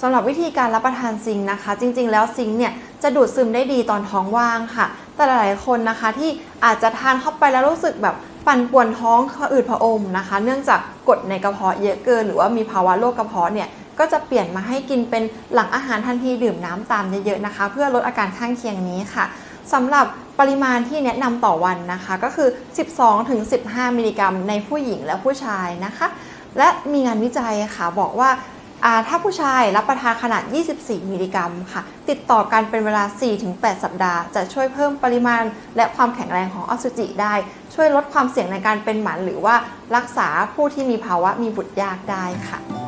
สำหรับวิธีการรับประทานซิงนะคะ จริงๆ แล้วซิงเนี่ยจะดูดซึมได้ดีตอนท้องว่างค่ะ แต่หลายๆคนนะคะที่อาจจะทานเข้าไปแล้วรู้สึกแบบปั่นป่วนท้องอืดผะอมนะคะ เนื่องจากกดในกระเพาะเยอะเกิน หรือว่ามีภาวะโรคกระเพาะเนี่ยก็จะเปลี่ยนมาให้กินเป็นหลังอาหารทันทีดื่มน้ำตามเยอะๆนะคะ เพื่อลดอาการข้างเคียงนี้ค่ะสำหรับปริมาณที่แนะนำต่อวันนะคะ ก็คือ 12-15 มิลลิกรัมในผู้หญิงและผู้ชายนะคะ และมีงานวิจัยค่ะบอกว่า ถ้าผู้ชายรับประทานขนาด 24 มิลลิกรัมค่ะ ติดต่อกันเป็นเวลา 4-8 สัปดาห์ จะช่วยเพิ่มปริมาณ และความแข็งแรงของอสุจิได้ ช่วยลดความเสี่ยงในการเป็นหมันหรือว่ารักษาผู้ที่มีภาวะมีบุตรยากได้ค่ะ